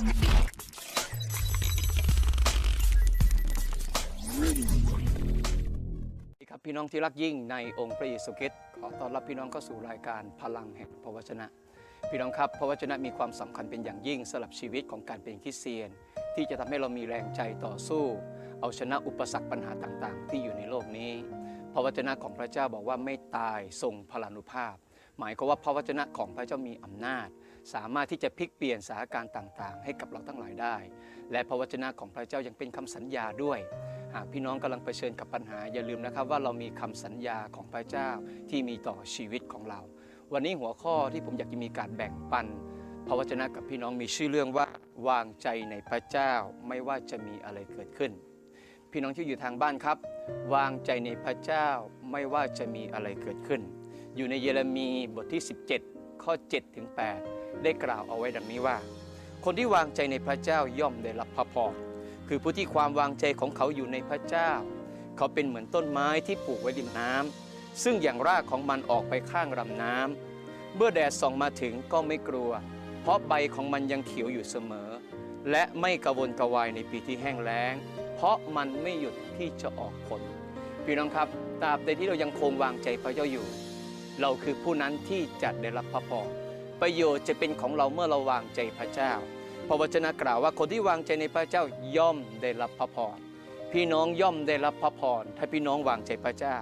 ครับพี่น้องที่รักยิ่งในองค์พระเยซูคริสต์ขอต้อนรับพี่น้องเข้าสู่รายการพลังแห่งพระวจนะ พี่น้องครับพระวจนะมีความสำคัญเป็นอย่างยิ่งสำหรับชีวิตของการเป็นคริสเตียน ที่จะทำให้เรามีแรงใจต่อสู้ เอาชนะอุปสรรคปัญหาต่างๆ ที่อยู่ในโลกนี้ พระวจนะของพระเจ้าบอกว่าไม่ตายทรงพลานุภาพ หมายความว่าพระวจนะของพระเจ้ามีอำนาจ สามารถที่จะพลิกเปลี่ยนสถานการณ์ต่าง ๆ ให้กับเราทั้งหลายได้ และพระวจนะของพระเจ้ายังเป็นคำสัญญาด้วย หากพี่น้องกำลังเผชิญกับปัญหา อย่าลืมนะครับว่าเรามีคำสัญญาของพระเจ้าที่มีต่อชีวิตของเรา วันนี้หัวข้อที่ผมอยากจะมีการแบ่งปันพระวจนะกับพี่น้องมีชื่อเรื่องว่าวางใจในพระเจ้าไม่ว่าจะมีอะไรเกิดขึ้น พี่น้องที่อยู่ทางบ้านครับ วางใจในพระเจ้าไม่ว่าจะมีอะไรเกิดขึ้น อยู่ในเยเรมีบทที่ 17 ข้อ7ถึง8ได้กล่าวเอาไว้ดังนี้ว่า คนที่วางใจในพระเจ้าย่อมได้รับพระพรคือผู้ที่ความวางใจของเขาอยู่ในพระเจ้า เขาเป็นเหมือนต้นไม้ที่ปลูกไว้ริมน้ำซึ่งอย่างรากของมันออกไปข้างลำน้ำเมื่อแดดส่องมาถึงก็ไม่กลัว เพราะใบของมันยังเขียวอยู่เสมอ และไม่กระวนกระวายในปีที่แห้งแล้ง เพราะมันไม่หยุดที่จะออกผลพี่น้องครับตราบใดที่เรายังคงวางใจพระเจ้าอยู่ เราคือผู้นั้นที่จะได้รับพระพรประโยชน์จะเป็นของเราเมื่อเราวางใจพระเจ้าพระวจนะกล่าวว่าคนที่วางใจในพระเจ้าย่อมได้รับพระพรพี่น้องย่อมได้รับพระพรถ้าพี่น้องวางใจพระเจ้า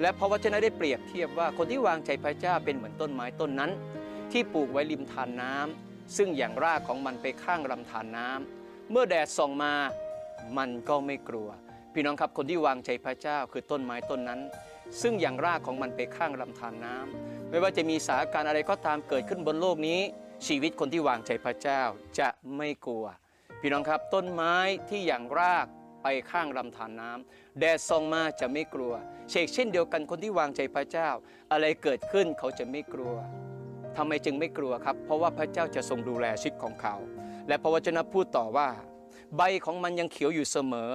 และพระวจนะได้เปรียบเทียบว่าคนที่วางใจพระเจ้าเป็นเหมือนต้นไม้ต้นนั้น ที่ปลูกไว้ริมทานน้ำซึ่งอย่างรากของมันไปข้างลำธารน้ำเมื่อแดดส่องมามันก็ไม่กลัว พี่น้องครับคนที่วางใจพระเจ้าคือต้นไม้ต้นนั้น ซึ่งอย่างรากของมันไปข้างลำธารน้ำไม่ว่าจะมีสถานการณ์อะไรก็ตามเกิดขึ้นบนโลกนี้ ชีวิตคนที่วางใจพระเจ้าจะไม่กลัว พี่น้องครับต้นไม้ที่อย่างรากไปข้างลำธารน้ำแดดส่องมาจะไม่กลัว เชกเช่นเดียวกันคนที่วางใจพระเจ้า อะไรเกิดขึ้นเขาจะไม่กลัวทำไมจึงไม่กลัวครับ เพราะว่าพระเจ้าจะทรงดูแลชีวิตของเขา และพระวจนะพูดต่อว่า ใบของมันยังเขียวอยู่เสมอ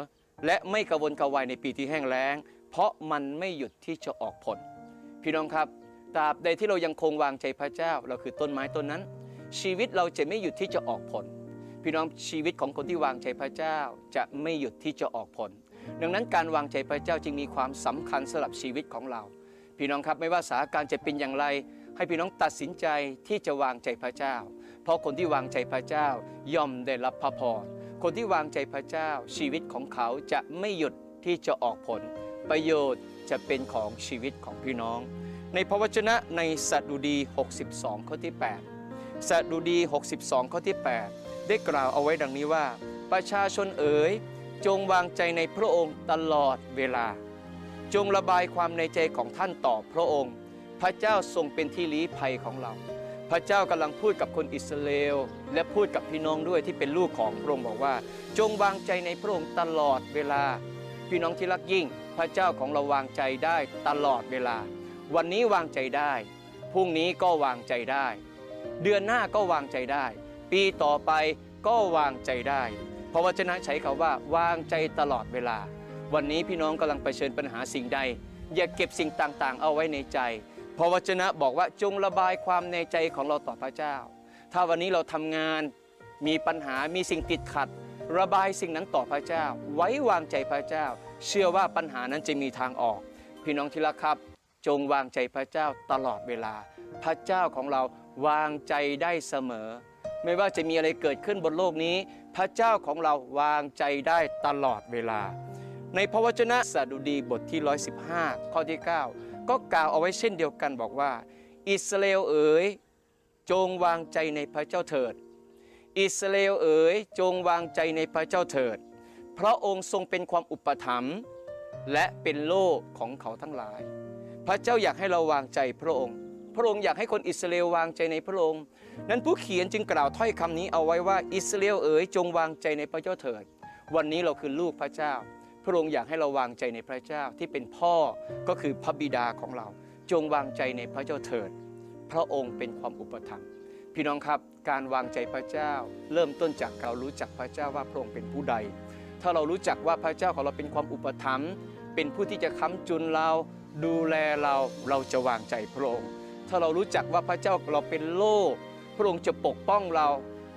และไม่กระวนกระวายในปีที่แห้งแล้ง เพราะมันไม่หยุดที่จะออกผล พี่น้องครับตราบใดที่เรายังคงวางใจพระเจ้า เราคือต้นไม้ต้นนั้น ชีวิตเราจะไม่หยุดที่จะออกผล พี่น้องชีวิตของคนที่วางใจพระเจ้าจะไม่หยุดที่จะออกผล ดังนั้นการวางใจพระเจ้าจึงมีความสำคัญสำหรับชีวิตของเรา พี่น้องครับไม่ว่าสถานการณ์จะเป็นอย่างไร ให้พี่น้องตัดสินใจที่จะวางใจพระเจ้า เพราะคนที่วางใจพระเจ้าย่อมได้รับพระพรคนที่วางใจพระเจ้าชีวิตของเขาจะไม่หยุดที่จะออกผล ประโยชน์จะเป็นของชีวิตของพี่น้อง ในพระวจนะในสัตดุดี 62 ข้อที่ 8สัตดุดี 62 ข้อที่ 8 ได้กล่าวเอาไว้ดังนี้ว่า ประชาชนเอ๋ยจงวางใจในพระองค์ตลอดเวลา จงระบายความในใจของท่านต่อพระองค์ พระเจ้าทรงเป็นที่ลี้ภัยของเรา พระเจ้ากำลังพูดกับคนอิสราเอลและพูดกับพี่น้องด้วยที่เป็นลูกของพระองค์บอกว่า จงวางใจในพระองค์ตลอดเวลา พี่น้องที่รักยิ่ง พระเจ้าของเราวางใจได้ตลอดเวลา วันนี้วางใจได้พรุ่งนี้ก็วางใจได้ เดือนหน้าก็วางใจได้ ปีต่อไปก็วางใจได้เพราะวจนะใช้คาว่าวางใจตลอดเวลา วันนี้พี่น้องกำลังเผชิญปัญหาสิ่งใด อย่าเก็บสิ่งต่างๆ เอาไว้ในใจเพราะวจนะบอกว่าจงระบายความในใจของเราต่อพระเจ้า ถ้าวันนี้เราทำงานมีปัญหามีสิ่งติดขัด ระบายสิ่งนั้นต่อพระเจ้า ไว้วางใจพระเจ้า เชื่อว่าปัญหานั้นจะมีทางออก พี่น้องที่รักครับ จงวางใจพระเจ้าตลอดเวลา พระเจ้าของเราวางใจได้เสมอ ไม่ว่าจะมีอะไรเกิดขึ้นบนโลกนี้ พระเจ้าของเราวางใจได้ตลอดเวลา ในพระวจนะสดุดีบทที่ 115 ข้อที่ 9 ก็กล่าวเอาไว้เช่นเดียวกันบอกว่า อิสราเอลเอ๋ยจงวางใจในพระเจ้าเถิด อิสราเอลเอ๋ยจงวางใจในพระเจ้าเถิด พระองค์ทรงเป็นความอุปถัมภ์และเป็นโล่ของเขาทั้งหลาย พระเจ้าอยากให้เราวางใจพระองค์ พระองค์อยากให้คนอิสราเอลวางใจในพระองค์ นั้นผู้เขียนจึงกล่าวถ้อยคำนี้เอาไว้ว่าอิสราเอลเอ๋ยจงวางใจในพระเจ้าเถิด วันนี้เราคือลูกพระเจ้า พระองค์อยากให้เราวางใจในพระเจ้าที่เป็นพ่อก็คือพระบิดาของเรา จงวางใจในพระเจ้าเถิด พระองค์เป็นความอุปถัมภ์ พี่น้องครับการวางใจพระเจ้า เริ่มต้นจากเรารู้จักพระเจ้าว่าพระองค์เป็นผู้ใด ถ้าเรารู้จักว่าพระเจ้าของเราเป็นความอุปถัมภ์เป็นผู้ที่จะค้ำจุนเรา ดูแลเราเราจะวางใจพระองค์ ถ้าเรารู้จักว่าพระเจ้าของเราเป็นโล่พระองค์จะปกป้องเรา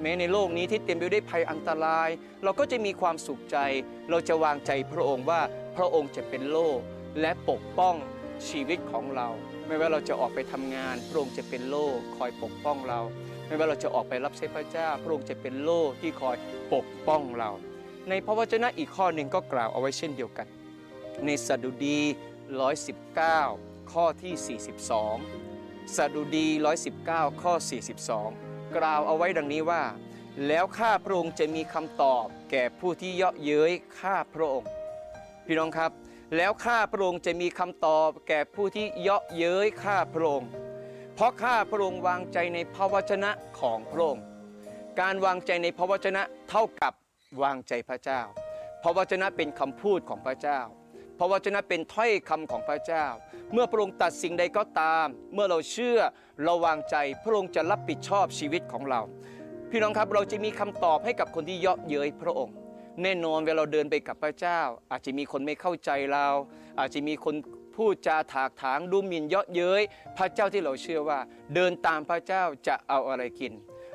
แม้ในโลกนี้ที่เต็มไปด้วยภัยอันตราย เราก็จะมีความสุขใจ เราจะวางใจพระองค์ว่าพระองค์จะเป็นโล่และปกป้อง ชีวิตของเรา ไม่ว่าเราจะออกไปทำงาน พระองค์จะเป็นโล่คอยปกป้องเรา ไม่ว่าเราจะออกไปรับใช้พระเจ้า พระองค์จะเป็นโล่ที่คอยปกป้องเรา ในพระวจนะอีกข้อหนึ่งก็กล่าวเอาไว้เช่นเดียวกัน ในสดุดี 119 ข้อที่ 42 สดุดี 119 ข้อ 42 กล่าวเอาไว้ดังนี้ว่า แล้วข้าพระองค์จะมีคำตอบแก่ผู้ที่เยาะเย้ยข้าพระองค์ พี่น้องครับ แล้วข้าพระองค์จะมีคำตอบแก่ผู้ที่เยาะเย้ยข้าพระองค์ เพราะข้าพระองค์วางใจในพระวจนะของพระองค์ การวางใจในพระวจนะเท่ากับวางใจพระเจ้า พระวจนะเป็นคำพูดของพระเจ้า พระวจนะเป็นถ้อยคำของพระเจ้า เมื่อพระองค์ตัดสิ่งใดก็ตาม เมื่อเราเชื่อเราวางใจ พระองค์จะรับผิดชอบชีวิตของเรา พี่น้องครับเราจะมีคำตอบให้กับคนที่เยาะเย้ยพระองค์ แน่นอนเวลาเราเดินไปกับพระเจ้า อาจจะมีคนไม่เข้าใจเรา อาจจะมีคนพูดจาถากถางดูหมิ่นเยาะเย้ยพระเจ้าที่เราเชื่อว่า เดินตามพระเจ้าจะเอาอะไรกิน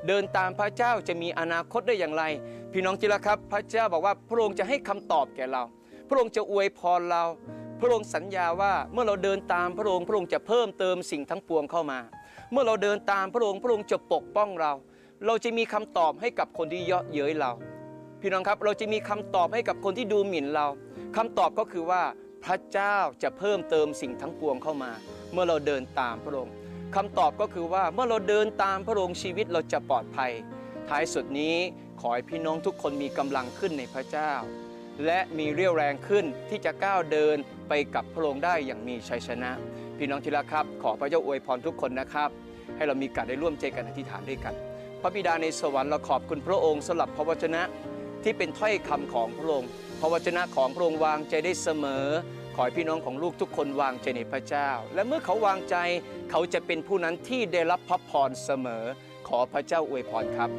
เดินตามพระเจ้าจะมีอนาคตได้อย่างไร พี่น้องจิละครับ พระเจ้าบอกว่าพระองค์จะให้คำตอบแก่เรา พระองค์จะอวยพรเรา พระองค์สัญญาว่าเมื่อเราเดินตามพระองค์พระองค์จะเพิ่มเติมสิ่งทั้งปวงเข้ามา เมื่อเราเดินตามพระองค์พระองค์จะปกป้องเรา เราจะมีคำตอบให้กับคนที่เยาะเย้ยเรา พี่น้องครับเราจะมีคำตอบให้กับคนที่ดูหมิ่นเราคำตอบก็คือว่าพระเจ้าจะเพิ่มเติมสิ่งทั้งปวงเข้ามา เมื่อเราเดินตามพระองค์คำตอบก็คือว่าเมื่อเราเดินตามพระองค์ชีวิตเราจะปลอดภัย ท้ายสุดนี้ขอให้พี่น้องทุกคนมีกำลังขึ้นในพระเจ้า และมีเรี่ยวแรงขึ้นที่จะก้าวเดินไปกับพระองค์ได้อย่างมีชัยชนะ พี่น้องที่รักครับ ขอพระเจ้าอวยพรทุกคนนะครับ ให้เรามีการได้ร่วมใจกันอธิษฐานด้วยกัน พระบิดาในสวรรค์เราขอบคุณพระองค์สำหรับพระวจนะ ที่เป็นถ้อยคำของพระองค์พระวจนะของพระองค์วางใจได้เสมอ ขอให้พี่น้องของลูกทุกคนวางใจในพระเจ้า และเมื่อเขาวางใจเขาจะเป็นผู้นั้นที่ได้รับพระพรเสมอ ขอพระเจ้าอวยพรครับ